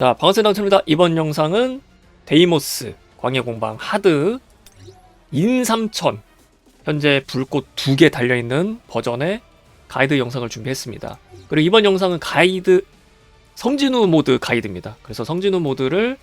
자, 방어센 당첨입니다. 이번 영상은 데이모스 광해공방 하드 인삼천 현재 불꽃 두 개 달려있는 버전의 가이드 영상을 준비했습니다. 그리고 이번 영상은 가이드 성진우 모드 가이드입니다. 그래서 성진우 모드를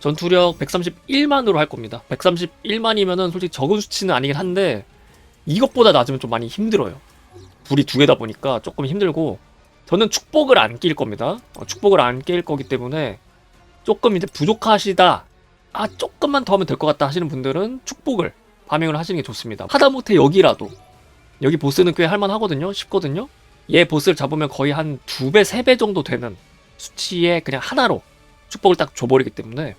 전투력 131만으로 할 겁니다. 131만이면은 솔직히 적은 수치는 아니긴 한데 이것보다 낮으면 좀 많이 힘들어요. 불이 두 개다 보니까 조금 힘들고 저는 축복을 안 낄 겁니다. 어, 축복을 안 낄 거기 때문에 조금 이제 부족하시다. 아 조금만 더 하면 될 것 같다 하시는 분들은 축복을 파밍을 하시는 게 좋습니다. 하다못해 여기라도 여기 보스는 꽤 할만하거든요. 쉽거든요. 얘 보스를 잡으면 거의 한 두 배, 세 배 정도 되는 수치에 그냥 하나로 축복을 딱 줘버리기 때문에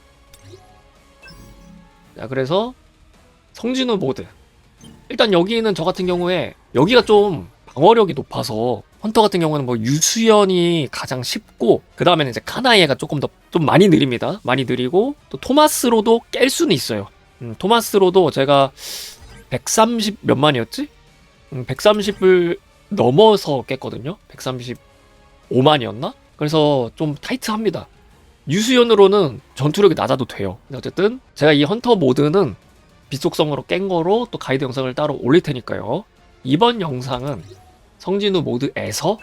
자 그래서 성진우 모드 일단 여기는 저 같은 경우에 여기가 좀 방어력이 높아서 헌터 같은 경우는 뭐 유수연이 가장 쉽고 그 다음에는 이제 카나이가 조금 더 좀 많이 느립니다. 많이 느리고 또 토마스로도 깰 수는 있어요. 음, 토마스로도 제가 130 몇만이었지? 음, 130을 넘어서 깼거든요. 135만이었나? 그래서 좀 타이트합니다. 유수연으로는 전투력이 낮아도 돼요. 어쨌든 제가 이 헌터 모드는 비속성으로 깬 거로 또 가이드 영상을 따로 올릴 테니까요. 이번 영상은 성진우 모드에서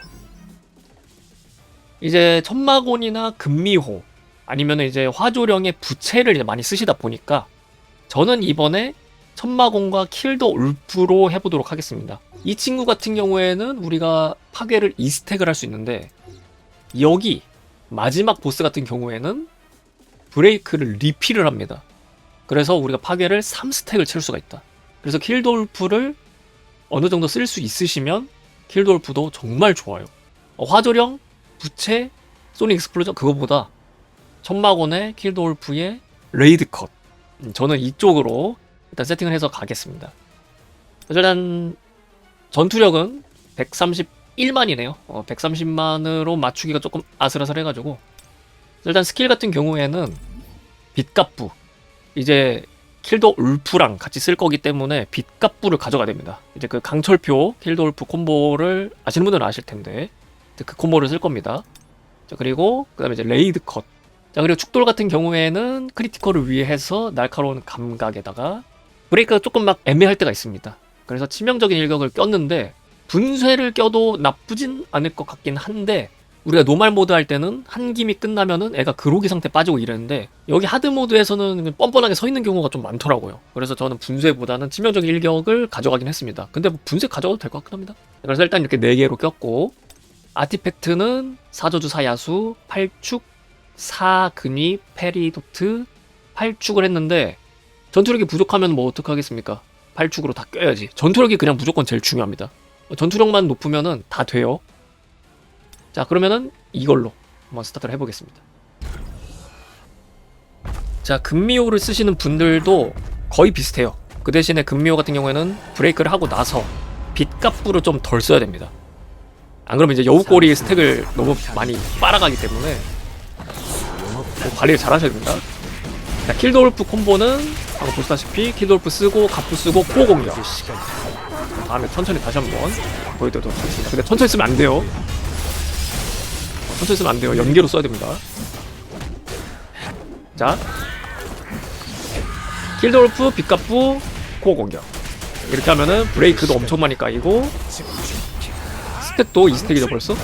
이제 천마곤이나 금미호 아니면 이제 화조령의 부채를 이제 많이 쓰시다 보니까 저는 이번에 천마곤과 킬더 울프로 해보도록 하겠습니다. 이 친구 같은 경우에는 우리가 파괴를 2스택을 할 수 있는데 여기 마지막 보스 같은 경우에는 브레이크를 리필을 합니다. 그래서 우리가 파괴를 3스택을 채울 수가 있다. 그래서 킬돌프를 어느 정도 쓸 수 있으시면 킬돌프도 정말 좋아요. 어, 화조령, 부채, 소닉 익스플로전 그거보다 천마곤의 킬돌프의 레이드 컷. 음, 저는 이쪽으로 일단 세팅을 해서 가겠습니다. 일단 전투력은 131만이네요. 어, 130만으로 맞추기가 조금 아슬아슬해가지고 일단 스킬 같은 경우에는 빛갑부 이제 킬더 울프랑 같이 쓸 거기 때문에 빛갑부를 가져가야 됩니다. 이제 그 강철표 킬더 울프 콤보를 아시는 분들은 아실 텐데 그 콤보를 쓸 겁니다. 자 그리고 그 다음에 이제 레이드 컷. 자 그리고 축돌 같은 경우에는 크리티컬을 위해서 날카로운 감각에다가 브레이크가 조금 막 애매할 때가 있습니다. 그래서 치명적인 일격을 꼈는데 분쇄를 껴도 나쁘진 않을 것 같긴 한데 우리가 노말 모드 할 때는 한 김이 끝나면은 애가 그로기 상태 빠지고 이랬는데 여기 하드 모드에서는 뻔뻔하게 서 있는 경우가 좀 많더라고요. 그래서 저는 분쇄보다는 치명적인 일격을 가져가긴 했습니다. 근데 뭐 분쇄 가져가도 될 것 같긴 합니다. 그래서 일단 이렇게 4개로 꼈고 아티팩트는 사저주 사야수, 팔축, 사근위, 페리도트, 팔축을 했는데 전투력이 부족하면 뭐 어떡하겠습니까? 팔축으로 다 껴야지. 전투력이 그냥 무조건 제일 중요합니다. 전투력만 높으면은 다 돼요. 자 그러면은 이걸로 한번 스타트를 해보겠습니다. 자 금미호를 쓰시는 분들도 거의 비슷해요. 그 대신에 금미호 같은 경우에는 브레이크를 하고 나서 빛값부를 좀 덜 써야 됩니다. 안 그러면 이제 여우꼬리 스택을 너무 많이 빨아가기 때문에 뭐 관리를 잘 하셔야 됩니다. 자 킬드올프 콤보는 방금 보시다시피 킬드올프 쓰고 갑부 쓰고 코어 공격 다음에 천천히 다시 한번 보여드리도록 하겠습니다. 근데 천천히 쓰면 안 돼요 천천히 쓰면 안 돼요. 연계로 써야 됩니다. 자. 킬드올프, 빛갑부, 코어 공격. 이렇게 하면은 브레이크도 엄청 많이 까이고 스택도 2스택이죠 벌써.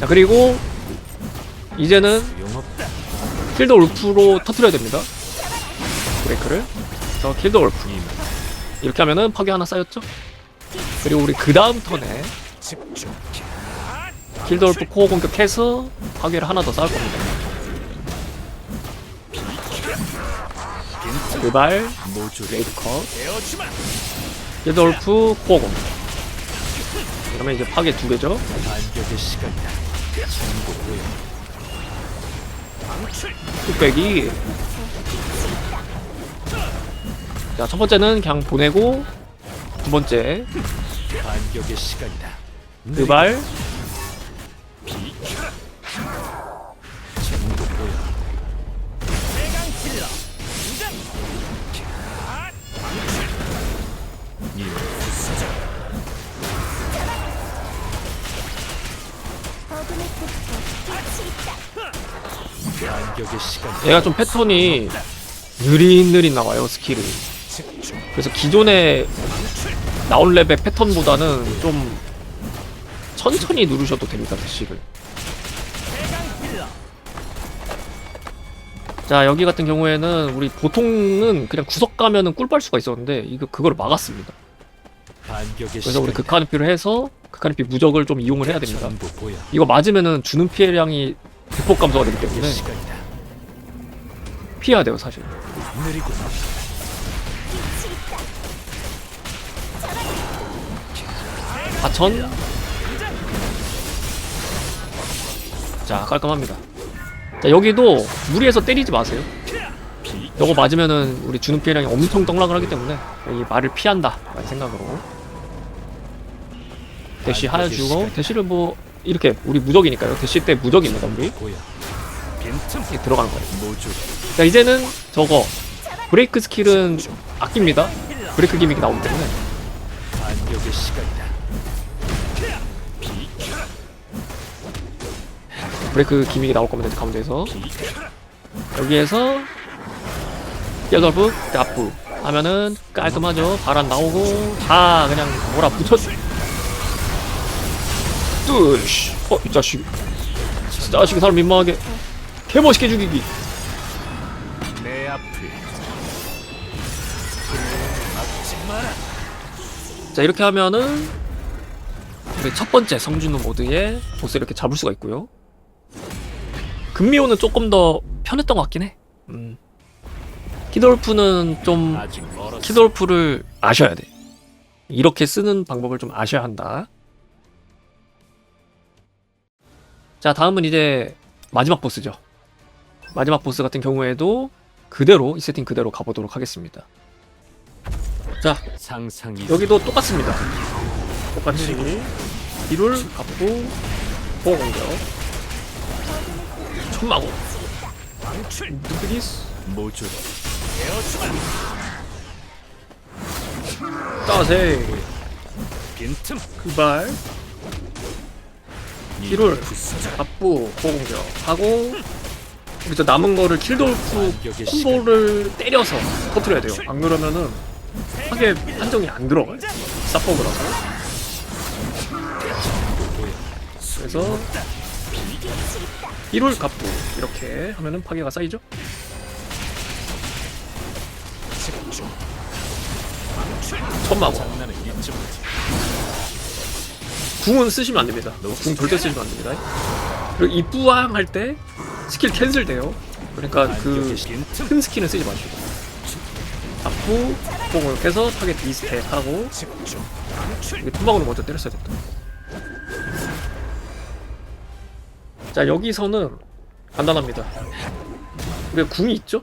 자 그리고 이제는 킬드 올프로 터트려야 됩니다. 브레이크를. 그래서 킬드 올프. 이렇게 하면은 파괴 하나 쌓였죠? 그리고 우리 그 다음 턴에 킬드올프 코어 공격해서 파괴를 하나 더 쌓을 겁니다. 그발 레이드 컷 킬드올프 코어 공격 그러면 이제 파괴 두 개죠. 뚝배기 자, 첫 번째는 그냥 보내고 두 번째 반격의 시간이다. 그발 시간이다. 얘가 좀 패턴이 느릿느릿 나와요 스킬이 그래서 기존에 나온 랩의 패턴보다는 좀 천천히 누르셔도 됩니다 대시를 자 여기 같은 경우에는 우리 보통은 그냥 구석 가면은 꿀빨 수가 있었는데 이거 그걸 막았습니다 그래서 우리. 극한피를 해서 극한피 무적을 좀 이용을 해야 됩니다. 이거 맞으면은 주는 피해량이 대폭 감소가 되기 때문에. 피해야 돼요 사실 하천 자 깔끔합니다. 자 여기도 무리해서 때리지 마세요. 요거 맞으면은 우리 주는 피해량이 엄청 떡락을 하기 때문에 이 말을 피한다 라는 생각으로. 대시 하여 주고 대시를 뭐 이렇게 우리 무적이니까요. 대시 때 무적입니다 우리 이렇게 들어가는 거예요. 자 이제는 저거 브레이크 스킬은 아낍니다. 브레이크 기믹이 나오기 때문에 브레이크 기믹이 나올 겁니다 가운데에서. 여기에서 옐더브 나프 하면은 깔끔하죠. 바람 나오고 다 그냥 뭐라 붙여 뜨쉬 어이 자식. 이 자식이 사람 민망하게 개멋있게 죽이기. 내 앞을 막지 마라. 자 이렇게 하면은 우리 첫 번째 성준우 모드의 보스 이렇게 잡을 수가 있고요 금미호는 조금 더 편했던 것 같긴 해 음. 키돌프는 좀. 키돌프를 아셔야 돼. 이렇게 쓰는 방법을 좀 아셔야 한다. 자, 다음은 이제 마지막 보스죠. 마지막 보스 같은 경우에도 그대로 이 세팅 그대로 가보도록 하겠습니다. 자, 상상이 여기도 똑같습니다. 똑같이 뒤를 갚고 보호 공격 천마고. 누구기스 모조. 따세. 빈틈. 그발. 뒤를 갑부 보공격. 하고 우리 저 남은 거를 킬돌프 콤보를 때려서 터트려야 돼요. 안 그러면은 하게 판정이 안 들어가요. 사퍼그라서. 그래서 1월 갑부 이렇게 하면은 파괴가 쌓이죠 천마고. 궁은 쓰시면 안 됩니다. 궁 절대 쓰시면 안 됩니다. 그리고 이 뿌앙 할때 스킬 캔슬 돼요. 그러니까 그 큰 스킬은 쓰지 마시고. 잡고 공을 깨서 타겟 2스택 하고. 이게 투방으로 먼저 때렸어야 됐다. 자 여기서는 간단합니다. 우리가 궁이 있죠?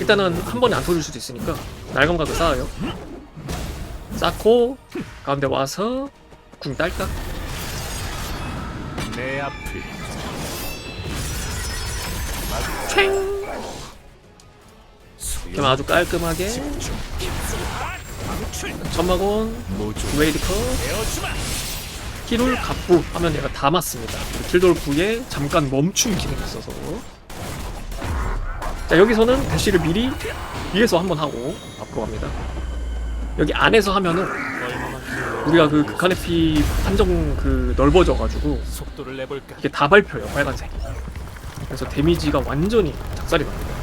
일단은 한 번에 안 터질 수도 있으니까 날감각을 쌓아요. 쌓고 가운데 와서 궁 딸깍 내 앞을 촤잉 그럼 아주 깔끔하게 모조. 웨이드 커 키를 갑부 하면 얘가 다 맞습니다. 킬돌프에 잠깐 멈춤 기능이 있어서. 자 여기서는 대시를 미리 위에서 한번 하고 앞으로 갑니다. 여기 안에서 하면은 우리가 그 극한의 피 판정 그 넓어져 가지고 속도를 내볼까? 이게 다 밟혀요 빨간색이. 그래서 데미지가 완전히 작살이 납니다.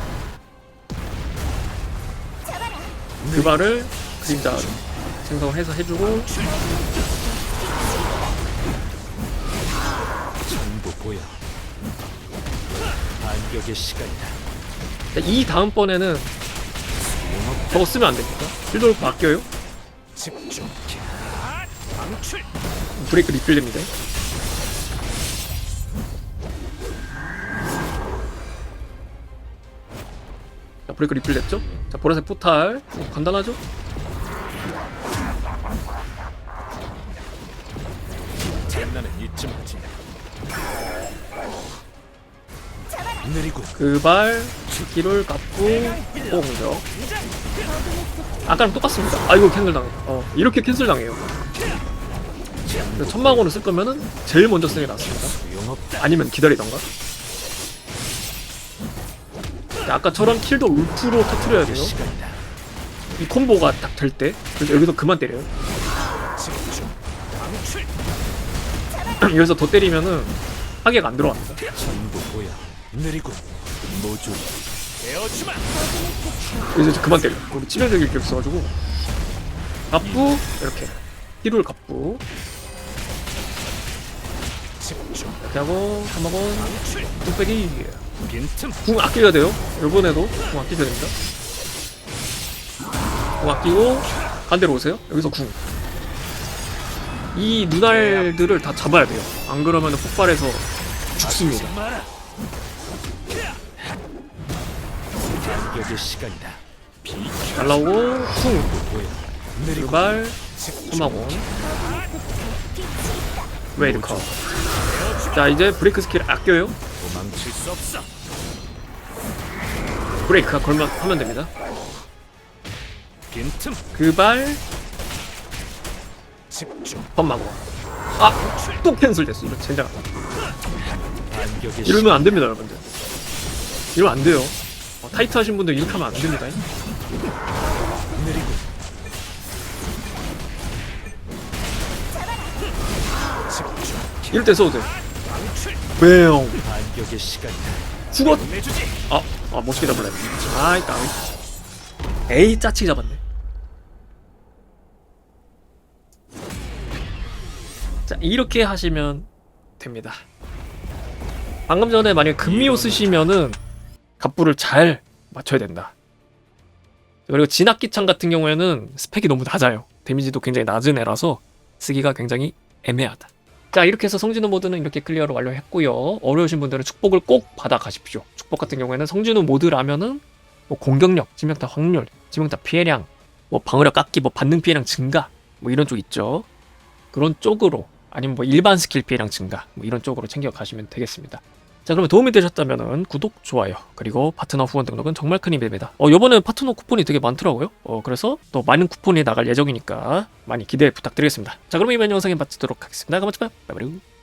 그 발을 그림자 생성을 해서 해주고 보여. 반격의 시간이다. 이 다음번에는 저거 쓰면 안 됩니다 필돌프 바뀌어요 집중. 방출. 브레이크 리필됩니다 자 브레이크 리필 됐죠? 자 보라색 포탈 어, 간단하죠? 장난은 잊지 마지. 그발 기를 갚고 공격 아까랑 똑같습니다 아 이거 캔슬 당해 어 이렇게 캔슬 당해요 천막원을 쓸 거면은 제일 먼저 쓰는 게 낫습니다. 아니면 기다리던가 자, 아까처럼 킬도 울프로 터트려야 돼요. 이 콤보가 딱 될 때. 그래서 여기서 그만 때려요. 여기서 더 때리면은 하계가 안 들어갑니다. 전부 보여. 느리군. 모조. 베어주마. 여기서 이제 그만 때려. 우리 치명적일 게 없어가지고. 갑부 이렇게. 히룰 갑부 집중. 이렇게 하고 한마건. 뚝배기 빈틈. 궁 아껴야 돼요. 이번에도 궁 아끼셔야 됩니다. 궁 아끼고 반대로 오세요. 여기서 궁. 이 눈알들을 다 잡아야 돼요. 안 그러면 폭발해서 죽습니다. 마라. 반격의 시간이다. 비켜. 날라오고 궁, 보여. 느리군. 두발, 집중. 소마곤, 웨이드커. 자 이제 브레이크 스킬 아껴요. 도망칠 수 없어. 브레이크가 걸면 하면 됩니다. 빈틈. 그발, 집중. 펌마고. 아, 또 캔슬 됐어. 이거 젠장. 반격의 이러면 안 됩니다, 여러분들. 이러면 안 돼요. 어, 타이트 하신 분들 이렇게 하면 안 됩니다. 시간. 이럴 때 써도 돼. 매용. 반격의 시간이다. 죽었. 내주지. 아, 아 멋있게 잡을래. 아이 까비. 에이 짜치 잡았네. 자 이렇게 하시면 됩니다. 방금 전에 만약에 금미호 쓰시면은 갑부를 잘 맞춰야 된다. 그리고 진압기창 같은 경우에는 스펙이 너무 낮아요. 데미지도 굉장히 낮은 애라서 쓰기가 굉장히 애매하다. 자 이렇게 해서 성진우 모드는 이렇게 클리어를 완료했고요. 어려우신 분들은 축복을 꼭 받아 가십시오. 축복 같은 경우에는 성진우 모드라면은 뭐 공격력, 치명타 확률, 치명타 피해량, 뭐 방어력 깎기, 뭐 반능 피해량 증가, 뭐 이런 쪽 있죠. 그런 쪽으로 아니면 뭐 일반 스킬 피해량 증가, 뭐 이런 쪽으로 챙겨 가시면 되겠습니다. 자 그러면 도움이 되셨다면은 구독, 좋아요, 그리고 파트너 후원 등록은 정말 큰 힘이 됩니다. 어 요번에 파트너 쿠폰이 되게 많더라고요. 어 그래서 또 많은 쿠폰이 나갈 예정이니까 많이 기대 부탁드리겠습니다. 자 그럼 이번 영상에 마치도록 하겠습니다. 그럼 봐요. 바이바이.